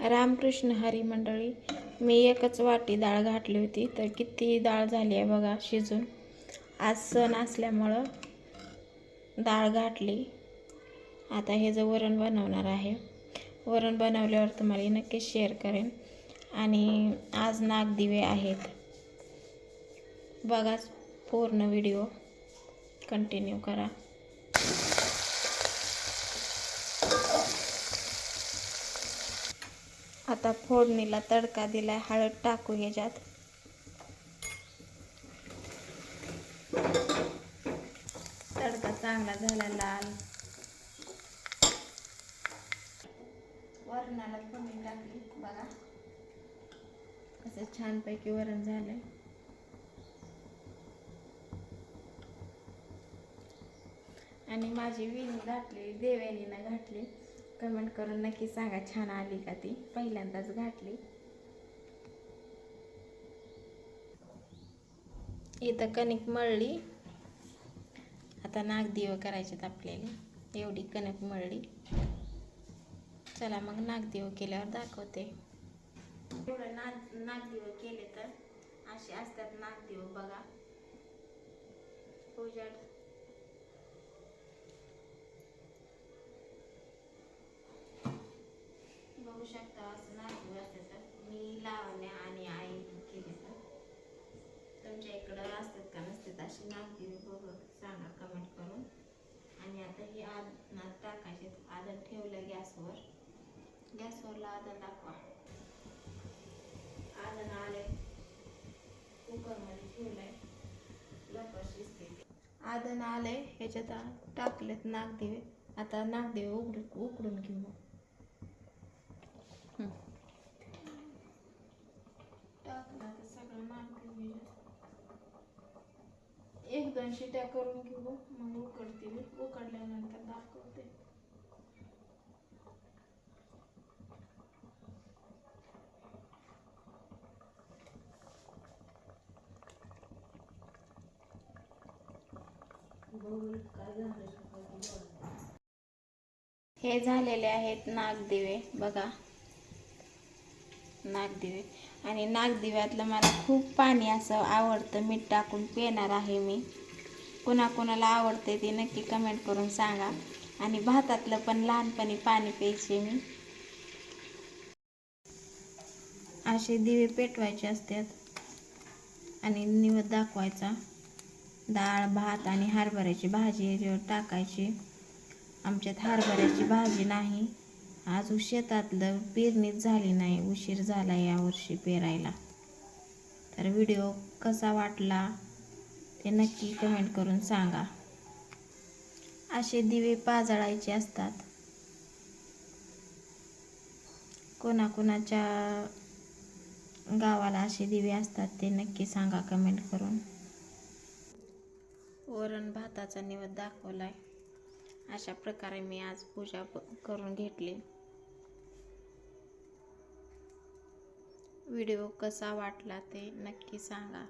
रामकृष्ण हरी मंडळी मी एकच वाटी डाळ घातली होती तर किती डाळ झाली आहे बघा शिजून. आज सण असल्यामुळं डाळ घातली. आता हे जे वरण बनवणार आहे वरण बनवल्यावर तुम्हाला नक्कीच शेअर करेन. आणि आज नागदिवे आहेत. बघाच पूर्ण व्हिडिओ कंटिन्यू करा. आता फोडणीला तडका दिलाय हळद टाकू ह्याच्यात. तडका चांगला झाला लाल. वरणाला फोडणी टाकली बघा. असं छानपैकी वरण झालंय. आणि माझी विणी घातली देवयानीनं घातली. कमेंट करून नक्की सांगा छान आली का ती? पहिल्यांदाच घातली. इथं कणिक मळली. आता नागदिव करायचेत आपल्याला. एवढी कणिक मळली. चला मग नागदिव केल्यावर दाखवते. एवढं नाग नागदिव केले तर असे असतात नागदिव बघा. पूजा बघू शकता असं नागदिव मी लावण्या आणि आई केले तर तुमच्या इकडं असतात का नसतात अशी नागदिव बघ हो, हो. सांगा कमेंट करून. आणि आता ही आदनात टाकायचे. आदन ठेवलं गॅसवर. गॅसवरला आदन दाखवा. आदन आले. कुकरमध्ये ठेवलंय. लवकर शिजते आदन आले. ह्याच्यात टाकलेत नागदिवे. आता नागदिवे उघडून उकडून घेऊ हं. टाकलं आता सगळं नागदिवे ह्याच्यात. एक दोन शिट्या करून घेऊ मग उकडतील उकडल्यानंतर दाखवते. हे झालेले आहेत नागदिवे बघा. नागदिवे. आणि नागदिव्यातलं मला खूप पाणी असं आवडतं मीठ टाकून पिणार आहे मी. कुणाकुणाला आवडते ते नक्की कमेंट करून सांगा. आणि भातातलं पण लहानपणी पाणी प्यायचे मी. असे दिवे पेटवायचे असतात. आणि निवद दाखवायचा. डाळ भात आणि हरभऱ्याची भाजी याच्यावर टाकायची. आमच्यात हरभऱ्याची भाजी नाही. आज शेतातलं पेरणीच झाली नाही उशीर झाला यावर्षी पेरायला. तर व्हिडिओ कसा वाटला ते नक्की कमेंट करून सांगा. असे दिवे पाजळायचे असतात. कोणाकोणाच्या गावाला असे दिवे असतात ते नक्की सांगा कमेंट करून. वरण भाताचा निवद आहे अशा प्रकारे मी आज पूजा प- करून घेतली. व्हिडिओ कसा वाटला ते नक्की सांगा.